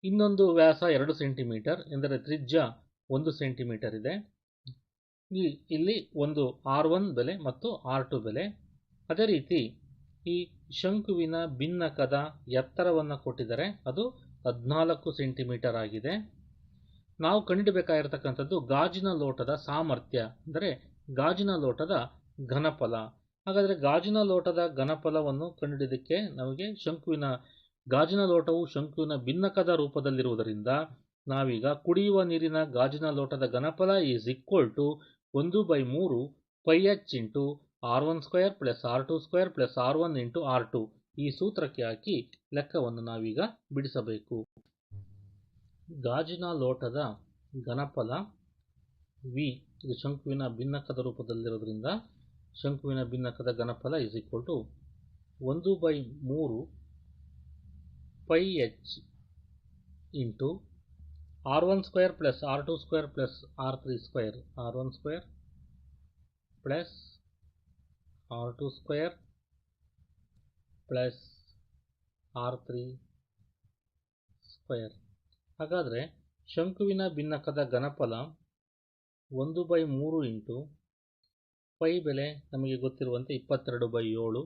ಇನ್ನೊಂದು ವ್ಯಾಸ ಎರಡು ಸೆಂಟಿಮೀಟರ್, ಎಂದರೆ ತ್ರಿಜ್ಯ ಒಂದು ಸೆಂಟಿಮೀಟರ್ ಇದೆ. ಇಲ್ಲಿ ಒಂದು ಆರ್ ಒನ್ ಬೆಲೆ ಮತ್ತು ಆರ್ ಬೆಲೆ. ಅದೇ ರೀತಿ, ಈ ಶಂಕುವಿನ ಭಿನ್ನಕದ ಎತ್ತರವನ್ನು ಕೊಟ್ಟಿದ್ದಾರೆ ಅದು ಹದಿನಾಲ್ಕು ಸೆಂಟಿಮೀಟರ್ ಆಗಿದೆ. ನಾವು ಕಂಡುಹಿಡಬೇಕಾಗಿರ್ತಕ್ಕಂಥದ್ದು ಗಾಜಿನ ಲೋಟದ ಸಾಮರ್ಥ್ಯ, ಅಂದರೆ ಗಾಜಿನ ಲೋಟದ ಘನಫಲ. ಹಾಗಾದರೆ ಗಾಜಿನ ಲೋಟದ ಘನಫಲವನ್ನು ಕಂಡುಹಿಡಿದಕ್ಕೆ ನಮಗೆ ಶಂಕುವಿನ, ಗಾಜಿನ ಲೋಟವು ಶಂಕುವಿನ ಭಿನ್ನಕದ ರೂಪದಲ್ಲಿರುವುದರಿಂದ ನಾವೀಗ ಕುಡಿಯುವ ನೀರಿನ ಗಾಜಿನ ಲೋಟದ ಘನಫಲ ಈಸ್ ಈಕ್ವಲ್ ಟು ಒಂದು ಬೈ ಮೂರು pi H into R one square plus R two square plus R one into R two ಈ ಸೂತ್ರಕ್ಕೆ ಹಾಕಿ ಲೆಕ್ಕವನ್ನು ನಾವೀಗ ಬಿಡಿಸಬೇಕು. ಗಾಜಿನ ಲೋಟದ ಘನಫಲ ವಿ ಇದು ಶಂಕುವಿನ ಭಿನ್ನಕದ ರೂಪದಲ್ಲಿರೋದ್ರಿಂದ ಶಂಕುವಿನ ಭಿನ್ನಕದ ಘನಫಲ ಇಸ್ ಈಕ್ವಲ್ ಟು ಒಂದು ಬೈ ಮೂರು pi H into R one square plus R two square plus R three square R one square plus R two square plus R three square ಹಾಗಾದರೆ ಶಂಕುವಿನ ಭಿನ್ನಕದ ಘನಫಲ ಒಂದು ಬೈ ಮೂರು ಇಂಟು ಪೈ ಬೆಲೆ ನಮಗೆ ಗೊತ್ತಿರುವಂತೆ ಇಪ್ಪತ್ತೆರಡು ಬೈ ಏಳು.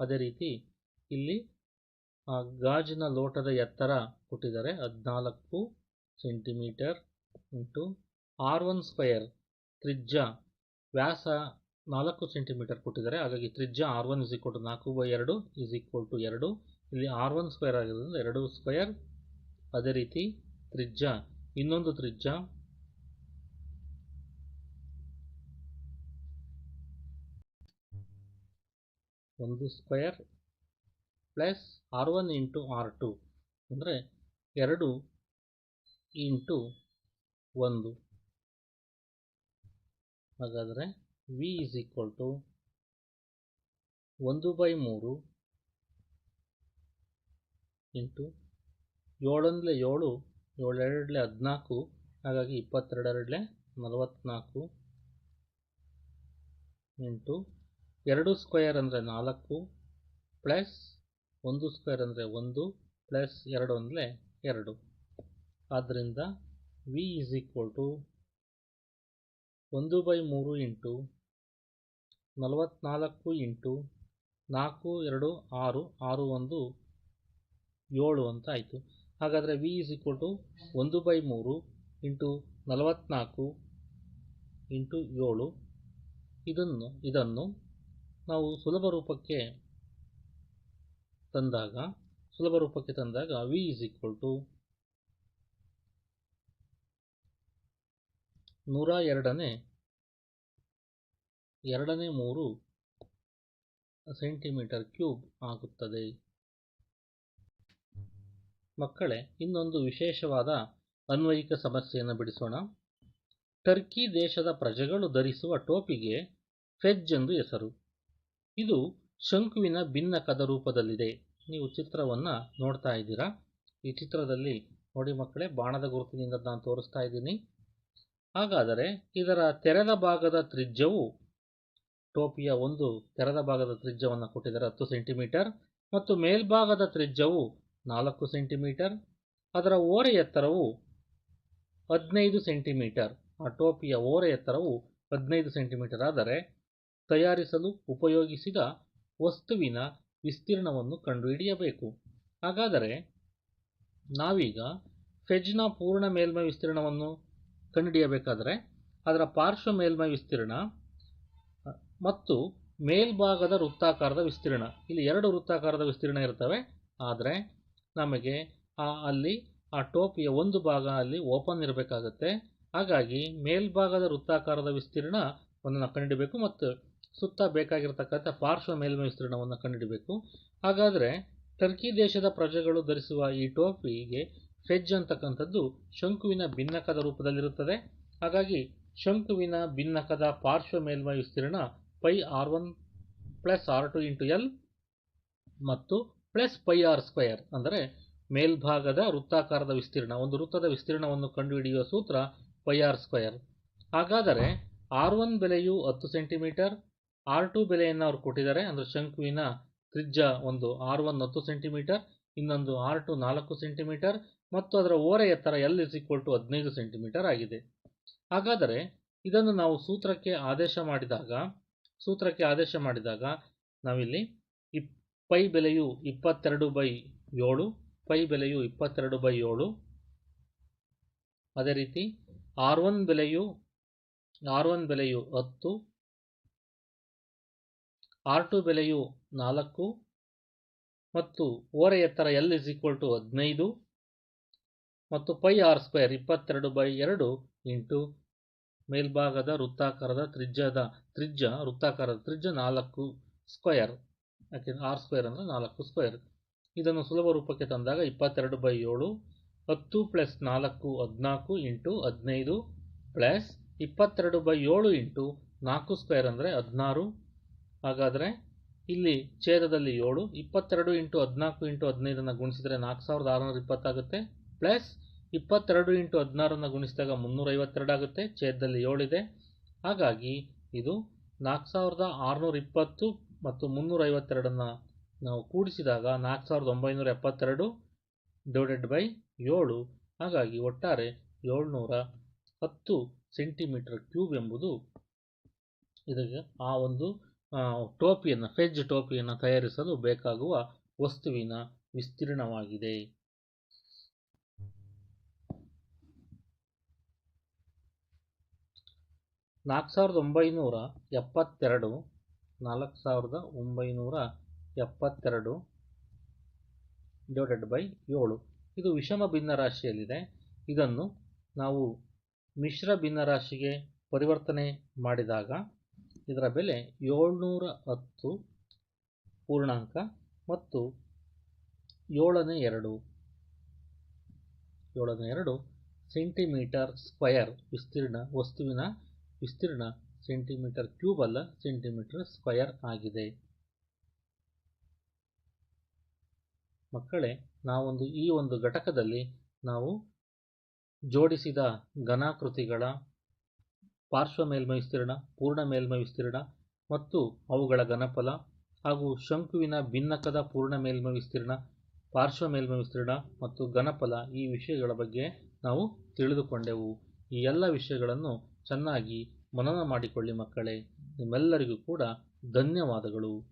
ಅದೇ ರೀತಿ ಇಲ್ಲಿ ಗಾಜಿನ ಲೋಟದ ಎತ್ತರ ಕೊಟ್ಟಿದ್ದಾರೆ. ಹದಿನಾಲ್ಕು centimetre into R one square ತ್ರಿಜ್ಯ ವ್ಯಾಸ ನಾಲ್ಕು ಸೆಂಟಿಮೀಟರ್ ಕೊಟ್ಟಿದ್ದಾರೆ. ಹಾಗಾಗಿ ತ್ರಿಜ್ಯ R one is equal to ನಾಲ್ಕು ಬೈ ಎರಡು ಇಸ್ ಈಕ್ವಲ್ ಟು ಎರಡು. ಇಲ್ಲಿ ಆರ್ ಒನ್ ಸ್ಕ್ವೇರ್ ಆಗಿರೋದ್ರಿಂದ ಎರಡು ಸ್ಕ್ವೇರ್. ಅದೇ ರೀತಿ ತ್ರಿಜ್ಯ, ಇನ್ನೊಂದು ತ್ರಿಜ್ಯ ಒಂದು square plus R one into R two ಅಂದರೆ ಎರಡು ಇಂಟು ಒಂದು. ಹಾಗಾದರೆ ವಿ ಇಸ್ ಈಕ್ವಲ್ ಟು ಒಂದು ಬೈ ಮೂರು ಇಂಟು ಏಳೊಂದಲೇ ಏಳು, ಏಳೆರಡಲೆ ಹದಿನಾಲ್ಕು, ಹಾಗಾಗಿ ಇಪ್ಪತ್ತೆರಡರಡಲೆ ನಲವತ್ತ್ನಾಲ್ಕು ಇಂಟು ಎರಡು ಸ್ಕ್ವೇರ್ ಅಂದರೆ ನಾಲ್ಕು ಪ್ಲಸ್ ಒಂದು ಸ್ಕ್ವೇರ್ ಅಂದರೆ ಒಂದು ಪ್ಲಸ್ ಎರಡು ಅಂದರೆ ಎರಡು. ಆದ್ದರಿಂದ ವಿ ಈಸ್ ಈಕ್ವಲ್ ಟು ಒಂದು ಬೈ ಮೂರು ಇಂಟು ನಲವತ್ತ್ನಾಲ್ಕು ಇಂಟು ನಾಲ್ಕು, ಎರಡು, ಆರು ಆರು ಒಂದು ಏಳು ಅಂತ ಆಯಿತು. ಹಾಗಾದರೆ ವಿ ಈಸ್ ಈಕ್ವಲ್ ಟು ಒಂದು ಬೈ ಮೂರು ಇಂಟು ನಲವತ್ತ್ನಾಲ್ಕು ಇಂಟು ಏಳು. ಇದನ್ನು ಇದನ್ನು ನಾವು ಸುಲಭ ರೂಪಕ್ಕೆ ತಂದಾಗ, ಸುಲಭ ರೂಪಕ್ಕೆ ತಂದಾಗ ವಿ ಇಸ್ ಈಕ್ವಲ್ ಟು ನೂರ ಎರಡನೇ ಎರಡನೇ ಮೂರು ಸೆಂಟಿಮೀಟರ್ ಕ್ಯೂಬ್ ಆಗುತ್ತದೆ. ಮಕ್ಕಳೇ, ಇನ್ನೊಂದು ವಿಶೇಷವಾದ ಅನ್ವಯಿಕ ಸಮಸ್ಯೆಯನ್ನು ಬಿಡಿಸೋಣ. ಟರ್ಕಿ ದೇಶದ ಪ್ರಜೆಗಳು ಧರಿಸುವ ಟೋಪಿಗೆ ಫೆಜ್ ಎಂದು ಹೆಸರು. ಇದು ಶಂಕುವಿನ ಭಿನ್ನಕದ ರೂಪದಲ್ಲಿದೆ. ನೀವು ಚಿತ್ರವನ್ನು ನೋಡ್ತಾ ಇದ್ದೀರಾ? ಈ ಚಿತ್ರದಲ್ಲಿ ನೋಡಿ ಮಕ್ಕಳೇ, ಬಾಣದ ಗುರುತಿನಿಂದ ನಾನು ತೋರಿಸ್ತಾ ಇದ್ದೀನಿ. ಹಾಗಾದರೆ ಇದರ ತೆರೆದ ಭಾಗದ ತ್ರಿಜ್ಯವು ಟೋಪಿಯ ಒಂದು ತೆರೆದ ಭಾಗದ ತ್ರಿಜ್ಯವನ್ನು ಕೊಟ್ಟಿದ್ದಾರೆ, ಹತ್ತು ಸೆಂಟಿಮೀಟರ್. ಮತ್ತು ಮೇಲ್ಭಾಗದ ತ್ರಿಜ್ಯವು ನಾಲ್ಕು ಸೆಂಟಿಮೀಟರ್. ಅದರ ಓರೆ ಎತ್ತರವು ಹದಿನೈದು ಸೆಂಟಿಮೀಟರ್. ಆ ಟೋಪಿಯ ಓರೆ ಎತ್ತರವು ಹದಿನೈದು ಸೆಂಟಿಮೀಟರ್. ಆದರೆ ತಯಾರಿಸಲು ಉಪಯೋಗಿಸಿದ ವಸ್ತುವಿನ ವಿಸ್ತೀರ್ಣವನ್ನು ಕಂಡುಹಿಡಿಯಬೇಕು. ಹಾಗಾದರೆ ನಾವೀಗ ಫೆಜ್ನ ಪೂರ್ಣ ಮೇಲ್ಮೈ ವಿಸ್ತೀರ್ಣವನ್ನು ಕಂಡುಹಿಡಿಯಬೇಕಾದರೆ ಅದರ ಪಾರ್ಶ್ವ ಮೇಲ್ಮೈ ವಿಸ್ತೀರ್ಣ ಮತ್ತು ಮೇಲ್ಭಾಗದ ವೃತ್ತಾಕಾರದ ವಿಸ್ತೀರ್ಣ. ಇಲ್ಲಿ ಎರಡು ವೃತ್ತಾಕಾರದ ವಿಸ್ತೀರ್ಣ ಇರ್ತವೆ ಆದರೆ ನಮಗೆ ಆ ಅಲ್ಲಿ, ಆ ಟೋಪಿಯ ಒಂದು ಭಾಗ ಅಲ್ಲಿ ಓಪನ್ ಇರಬೇಕಾಗತ್ತೆ. ಹಾಗಾಗಿ ಮೇಲ್ಭಾಗದ ವೃತ್ತಾಕಾರದ ವಿಸ್ತೀರ್ಣವನ್ನು ಕಂಡುಹಿಡಬೇಕು ಮತ್ತು ಸುತ್ತ ಬೇಕಾಗಿರ್ತಕ್ಕಂಥ ಪಾರ್ಶ್ವ ಮೇಲ್ಮೈ ವಿಸ್ತೀರ್ಣವನ್ನು ಕಂಡುಹಿಡಬೇಕು. ಹಾಗಾದರೆ ಟರ್ಕಿ ದೇಶದ ಪ್ರಜೆಗಳು ಧರಿಸುವ ಈ ಟೋಪಿಗೆ ಫೆಜ್ ಅಂತಕ್ಕಂಥದ್ದು ಶಂಕುವಿನ ಭಿನ್ನಕದ ರೂಪದಲ್ಲಿರುತ್ತದೆ. ಹಾಗಾಗಿ ಶಂಕುವಿನ ಭಿನ್ನಕದ ಪಾರ್ಶ್ವ ಮೇಲ್ಮೈ ವಿಸ್ತೀರ್ಣ pi R one plus R two into L ಮತ್ತು ಪ್ಲಸ್ ಪೈ ಆರ್ ಸ್ಕ್ವಯರ್ ಅಂದರೆ ಮೇಲ್ಭಾಗದ ವೃತ್ತಾಕಾರದ ವಿಸ್ತೀರ್ಣ, ಒಂದು ವೃತ್ತದ ವಿಸ್ತೀರ್ಣವನ್ನು ಕಂಡುಹಿಡಿಯುವ ಸೂತ್ರ ಪೈ ಆರ್ ಸ್ಕ್ವಯರ್ ಹಾಗಾದರೆ ಆರ್ ಒನ್ ಬೆಲೆಯು ಹತ್ತು ಸೆಂಟಿಮೀಟರ್, ಆರ್ ಟು ಬೆಲೆಯನ್ನು ಅವರು ಕೊಟ್ಟಿದ್ದಾರೆ. ಅಂದರೆ ಶಂಕುವಿನ ತ್ರಿಜ್ಯ ಒಂದು ಆರ್ ಒನ್ ಹತ್ತು ಸೆಂಟಿಮೀಟರ್, ಇನ್ನೊಂದು ಆರ್ ಟು ನಾಲ್ಕು ಸೆಂಟಿಮೀಟರ್ ಮತ್ತು ಅದರ ಓರೆ ಎತ್ತರ ಎಲ್ ಇಸ್ ಈಕ್ವಲ್ ಟು ಹದಿನೈದು ಸೆಂಟಿಮೀಟರ್ ಆಗಿದೆ. ಹಾಗಾದರೆ ಇದನ್ನು ನಾವು ಸೂತ್ರಕ್ಕೆ ಆದೇಶ ಮಾಡಿದಾಗ, ಸೂತ್ರಕ್ಕೆ ಆದೇಶ ಮಾಡಿದಾಗ ನಾವಿಲ್ಲಿ ಇಪ್, ಪೈ ಬೆಲೆಯು ಇಪ್ಪತ್ತೆರಡು ಬೈ ಏಳು, ಪೈ ಬೆಲೆಯು ಇಪ್ಪತ್ತೆರಡು ಬೈ ಏಳು. ಅದೇ ರೀತಿ ಆರ್ ಒನ್ ಬೆಲೆಯು ಆರ್ ಒನ್ ಬೆಲೆಯು ಹತ್ತು, ಆರ್ ಟು ಬೆಲೆಯು ನಾಲ್ಕು ಮತ್ತು ಓರೆ ಎತ್ತರ ಎಲ್ ಇಸ್ ಈಕ್ವಲ್ ಟು ಹದಿನೈದು ಮತ್ತು ಪೈ ಆರ್ ಸ್ಕ್ವೇರ್ ಇಪ್ಪತ್ತೆರಡು ಬೈ ಎರಡು ಇಂಟು ಮೇಲ್ಭಾಗದ ವೃತ್ತಾಕಾರದ ತ್ರಿಜ್ಯದ ತ್ರಿಜ್ಯ, ವೃತ್ತಾಕಾರದ ತ್ರಿಜ್ಯ ನಾಲ್ಕು ಸ್ಕ್ವೇರ್. ಯಾಕೆಂದರೆ ಆರ್ ಸ್ಕ್ವೇರ್ ಅಂದರೆ ನಾಲ್ಕು ಸ್ಕ್ವೇರ್. ಇದನ್ನು ಸುಲಭ ರೂಪಕ್ಕೆ ತಂದಾಗ ಇಪ್ಪತ್ತೆರಡು ಬೈ ಏಳು, ಹತ್ತು ಪ್ಲಸ್ ನಾಲ್ಕು ಹದಿನಾಲ್ಕು ಇಂಟು ಹದಿನೈದು ಪ್ಲಸ್ ಇಪ್ಪತ್ತೆರಡು ಬೈ ಏಳು ಇಂಟು ನಾಲ್ಕು ಸ್ಕ್ವೇರ್ ಅಂದರೆ ಹದಿನಾರು. ಹಾಗಾದರೆ ಇಲ್ಲಿ ಛೇದದಲ್ಲಿ ಏಳು, ಇಪ್ಪತ್ತೆರಡು ಇಂಟು ಹದಿನಾಲ್ಕು ಇಂಟು ಹದಿನೈದನ್ನು ಗುಣಿಸಿದರೆ ನಾಲ್ಕು ಸಾವಿರದ ಆರುನೂರ ಇಪ್ಪತ್ತಾಗುತ್ತೆ ಪ್ಲಸ್ ಇಪ್ಪತ್ತೆರಡು ಇಂಟು ಹದಿನಾರನ್ನು ಗುಣಿಸಿದಾಗ ಮುನ್ನೂರ ಐವತ್ತೆರಡು ಆಗುತ್ತೆ ಛೇದದಲ್ಲಿ ಏಳಿದೆ. ಹಾಗಾಗಿ ಇದು ನಾಲ್ಕು ಸಾವಿರದ ಆರುನೂರ ಇಪ್ಪತ್ತು ಮತ್ತು ಮುನ್ನೂರ ಐವತ್ತೆರಡನ್ನು ನಾವು ಕೂಡಿಸಿದಾಗ ನಾಲ್ಕು ಸಾವಿರದ ಒಂಬೈನೂರ ಎಪ್ಪತ್ತೆರಡು ಡಿವೈಡೆಡ್ ಬೈ ಏಳು. ಹಾಗಾಗಿ ಒಟ್ಟಾರೆ ಏಳ್ನೂರ ಹತ್ತು ಸೆಂಟಿಮೀಟರ್ ಕ್ಯೂಬ್ ಎಂಬುದು ಇದಕ್ಕೆ ಆ ಒಂದು ಟೋಪಿಯನ್ನು ಫೆಜ್ ಟೋಪಿಯನ್ನು ತಯಾರಿಸಲು ಬೇಕಾಗುವ ವಸ್ತುವಿನ ವಿಸ್ತೀರ್ಣವಾಗಿದೆ. ನಾಲ್ಕು ಸಾವಿರದ ಒಂಬೈನೂರ ಎಪ್ಪತ್ತೆರಡು, ನಾಲ್ಕು ಸಾವಿರದ ಒಂಬೈನೂರ ಎಪ್ಪತ್ತೆರಡು ಡಿವೈಡೆಡ್ ಬೈ ಏಳು. ಇದು ವಿಷಮ ಭಿನ್ನರಾಶಿಯಲ್ಲಿದೆ ಇದನ್ನು ನಾವು ಮಿಶ್ರ ಭಿನ್ನರಾಶಿಗೆ ಪರಿವರ್ತನೆ ಮಾಡಿದಾಗ ಇದರ ಬೆಲೆ ಏಳ್ನೂರ ಹತ್ತು ಪೂರ್ಣಾಂಕ ಮತ್ತು ಏಳನೇ ಎರಡು ಏಳನೇ ಎರಡು ಸೆಂಟಿಮೀಟರ್ ಸ್ಕ್ವಯರ್ ವಿಸ್ತೀರ್ಣ, ವಸ್ತುವಿನ ವಿಸ್ತೀರ್ಣ ಸೆಂಟಿಮೀಟರ್ ಕ್ಯೂಬ್ ಅಲ್ಲ, ಸೆಂಟಿಮೀಟರ್ ಸ್ಕ್ವಯರ್ ಆಗಿದೆ. ಮಕ್ಕಳೇ, ನಾವೊಂದು ಈ ಒಂದು ಘಟಕದಲ್ಲಿ ನಾವು ಜೋಡಿಸಿದ ಘನಾಕೃತಿಗಳ ಪಾರ್ಶ್ವ ಮೇಲ್ಮೈ ವಿಸ್ತೀರ್ಣ, ಪೂರ್ಣ ಮೇಲ್ಮೈ ವಿಸ್ತೀರ್ಣ ಮತ್ತು ಅವುಗಳ ಘನಫಲ ಹಾಗೂ ಶಂಕುವಿನ ಭಿನ್ನಕದ ಪೂರ್ಣ ಮೇಲ್ಮೈ ವಿಸ್ತೀರ್ಣ, ಪಾರ್ಶ್ವ ಮೇಲ್ಮೈ ವಿಸ್ತೀರ್ಣ ಮತ್ತು ಘನಫಲ ಈ ವಿಷಯಗಳ ಬಗ್ಗೆ ನಾವು ತಿಳಿದುಕೊಂಡೆವು. ಈ ಎಲ್ಲ ವಿಷಯಗಳನ್ನು ಚೆನ್ನಾಗಿ ಮನನ ಮಾಡಿಕೊಳ್ಳಿ ಮಕ್ಕಳೇ. ನಿಮ್ಮೆಲ್ಲರಿಗೂ ಕೂಡ ಧನ್ಯವಾದಗಳು.